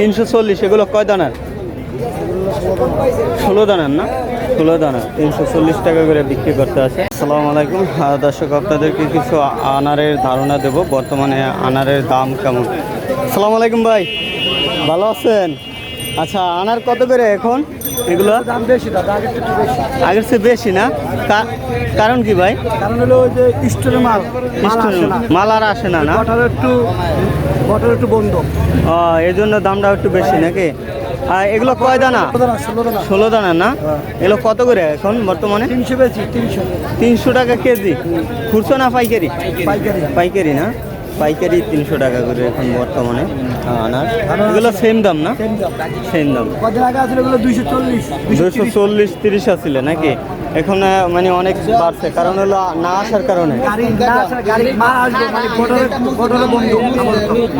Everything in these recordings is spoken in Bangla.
তিনশো চল্লিশ এগুলো কয় দানার? ষোলো দানার না? ষোলো দানা তিনশো চল্লিশ টাকা করে বিক্রি করতে আছে। আসসালামু আলাইকুম। আহ, দর্শক আপনাদেরকে কিছু আনারের ধারণা দেব। বর্তমানে আনারের দাম কেমন? আসসালামু আলাইকুম ভাই। ভালো আছেন? আচ্ছা আনার কত করে এখন? এগুলো? দাম বেশি দাদা আগের একটু বেশি। আগের চেয়ে বেশি না? কারণ কি ভাই? কারণ হলো ওই যে স্টোরের মাল মাল মাল। আর আসে না না? বটল একটু বটল একটু বন্ধ। ও এই জন্য দামটা একটু বেশি নাকি? আর এগুলো কয় দানা? ষোলো দানা দানা। ষোলো দানা না? এগুলো কত করে এখন বর্তমানে? তিনশো বেশি তিনশো। তিনশো টাকা কেজি। খুচরো না পাইকারি? পাইকারি। পাইকারি না? পাইকারি তিনশো টাকা করে এখন বর্তমানে। আনার এগুলো সেম দাম না? সেম দাম। দুশো চল্লিশ তিরিশ নাকি? এখন মানে অনেক বাড়ছে কারণ হলো না আসার কারণে। আসবে মানে বন্ধ।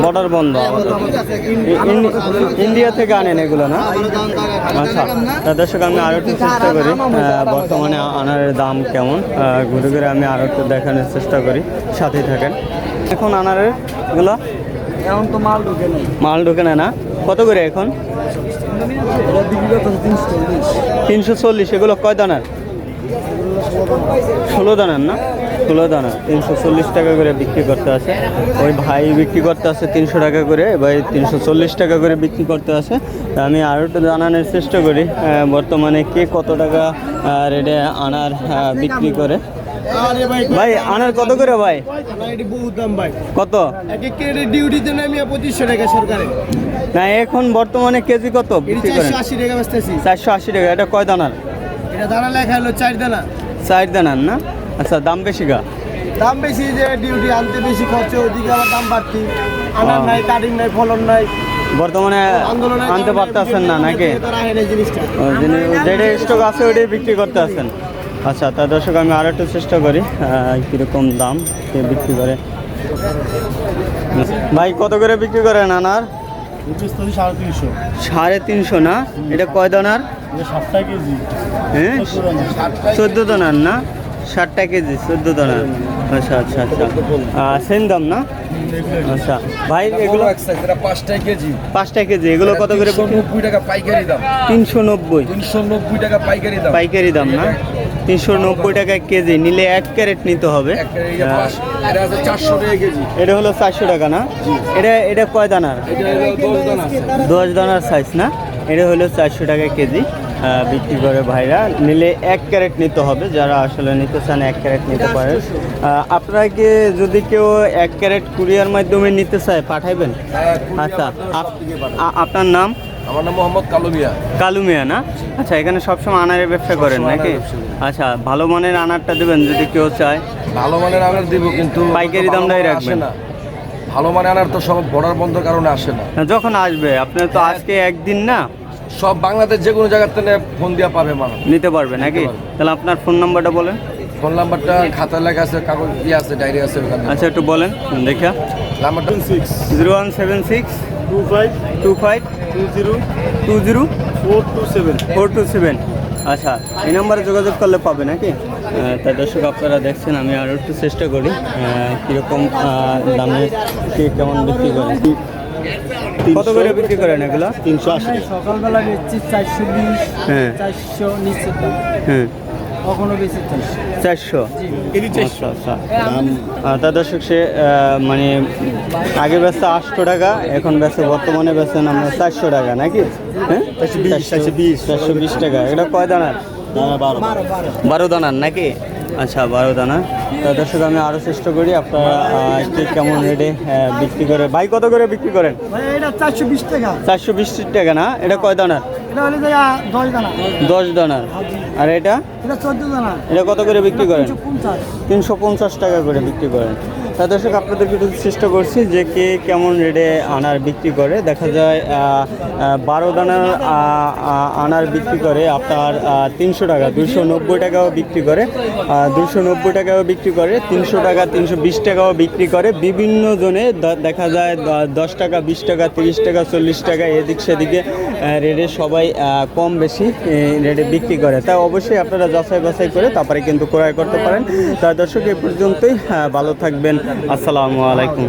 বর্ডার ইন্ডিয়া থেকে আনেন এগুলো না? আচ্ছা দর্শক আমি আরও একটু চেষ্টা করি। বর্তমানে আনারের দাম কেমন? ঘুরে ঘুরে আমি আরও একটু দেখানোর চেষ্টা করি। সাথেই থাকেন। এখন আনারের এগুলো এখন তো মাল ঢুকে নেই। মাল ঢোকে না না? কত করে এখন? তিনশো চল্লিশ। এগুলো কয় দানার? ষোলো দানার না? ষোলো দানা তিনশো চল্লিশ টাকা করে বিক্রি করতে আছে। ওই ভাই বিক্রি করতে আছে তিনশো টাকা করে ভাই তিনশো চল্লিশ টাকা করে বিক্রি করতে আছে। তা আমি আরও একটু জানানোর চেষ্টা করি বর্তমানে কে কত টাকা রেটে আনার বিক্রি করে। ভাই আনার কত করে ভাই? কত? ডিউটিতে নামি পঁচিশশো টাকা সরকারে না এখন বর্তমানে কেজি কত চারশো আশি টাকা বেচতেছি। চারশো আশি টাকা এটা কয় দানার? এটা দানা লেখা হলো চার দানা। চার দানার না? আচ্ছা দাম বেশি গা? দাম বেশি যে ডিউটি আনতে বেশি খরচ ওইদিকে আবার দাম বাড়তি। আনার নাই কাটিং নাই ফলন নাই। বর্তমানে আনতে পারতেছেন না নাকি? যেটা স্টক আছে ওইটাই বিক্রি করতে আছেন আচ্ছা তা দর্শক আমি আরও একটু চেষ্টা করি কীরকম দাম কে বিক্রি করে। ভাই কত করে বিক্রি করেন আনার? সাড়ে তিনশো। না? এটা কয় দানার? হ্যাঁ? চোদ্দ দানার। না? ষাটটা কেজি চোদ্দ দানার। আচ্ছা আচ্ছা আচ্ছা। সেম দাম না? আচ্ছা। ভাই এগুলো পাঁচটা কেজি। পাঁচটা কেজি এগুলো কত করে নব্বই টাকা পাইকারি দাম। তিনশো নব্বই। তিনশো নব্বই টাকা পাইকারি দাম। পাইকারি দাম না? তিনশো নব্বই টাকা কেজি নিলে এক ক্যারেট নিতে হবে। এটা হলো চারশো টাকা না? এটা এটা কয় দানার? দশ দানা দশ দানার সাইজ না? এটা হলো চারশো টাকা কেজি বিক্রি করে ভাইরা। নিলে এক ক্যারেট নিতে হবে যারা আসলে নিতে চান এক ক্যারেট নিতে পারেন। আহ, আপনারা কি যদি কেউ এক ক্যারেট কুরিয়ার মাধ্যমে নিতে চায় পাঠাইবেন? হ্যাঁ, আচ্ছা আপনার নাম? আমার নাম মোহাম্মদ কালুমিয়া কালু মিয়া না? আচ্ছা এখানে সবসময় আনারের ব্যবসা করেন নাকি। আচ্ছা ভালো মানের আনারটা দেবেন যদি কেউ চায়। ভালো মানের আনার দিব কিন্তু পাইকারি দামটাই রাখবেন। না। ভালো মানের আনার তো সব বর্ডার বন্ধের কারণে আসে না। যখন আসবে আপনার তো আজকে একদিন না? সব বাংলাদেশ যে কোনো জায়গার থেকে ফোন দিয়া পাবে মানুষ নিতে পারবে নাকি? তাহলে আপনার ফোন নাম্বারটা বলেন। ফোন নাম্বারটা খাতা লেখা আছে কাগজ ইয়ে আছে ডায়েরি আছে আচ্ছা একটু বলেন দেখা। নাম্বারটা six. Zero one seven six. Two five two five two zero two zero four two seven four two seven আচ্ছা এই নাম্বারে যোগাযোগ করলে পাবে নাকি? তা দর্শক আপনারা দেখছেন আমি আরও একটু চেষ্টা করি কীরকম দামে কে কেমন বিক্রি করে। কত করে বিক্রি করেন এগুলো? তিনশো আশি। সকালবেলা বেচছি চারশো বিশ হ্যাঁ। চারশো নিচে হ্যাঁ। কখনো বেশি চারশো। আচ্ছা আচ্ছা। তা দর্শক সে মানে আগে ব্যস্ত আটশো টাকা এখন বেচে বর্তমানে বেচেন আমরা চারশো টাকা নাকি? হ্যাঁ? চারশো বিশ চারশো বিশ। টাকা। এটা কয় দানার? বারো। বারো দানার নাকি? আচ্ছা বারো দানা। তা দর্শক আমি আরও চেষ্টা করি আপনারা আহ, কেমন রেটে বিক্রি করে। ভাই কত করে বিক্রি করেন? এটা চারশো বিশ টাকা। চারশো বিশ টাকা না? এটা কয় দানার দশ দানা। দশ দানার আর এটা? এটা দানা। এটা কত করে বিক্রি করেন? তিনশো তিনশো পঞ্চাশ টাকা করে বিক্রি করেন। তা দর্শক, আপনাদেরকে একটু চেষ্টা করছি যে কে কেমন রেটে আনার বিক্রি করে। দেখা যায় বারো দানার আনার বিক্রি করে আপনার তিনশো টাকা দুশো নব্বই টাকাও বিক্রি করে দুশো নব্বই টাকাও বিক্রি করে, তিনশো টাকা, তিনশো বিশ টাকাও বিক্রি করে। বিভিন্ন জনে দেখা যায় দশ টাকা, বিশ টাকা, তিরিশ টাকা, চল্লিশ টাকা, এদিক সেদিকে রেটে সবাই কম বেশি রেটে বিক্রি করে। তা অবশ্যই আপনারা যাচাই বাছাই করে তারপরে কিন্তু ক্রয় করতে পারেন। তা দর্শক, এ পর্যন্তই ভালো থাকবেন। আসসালামু আলাইকুম।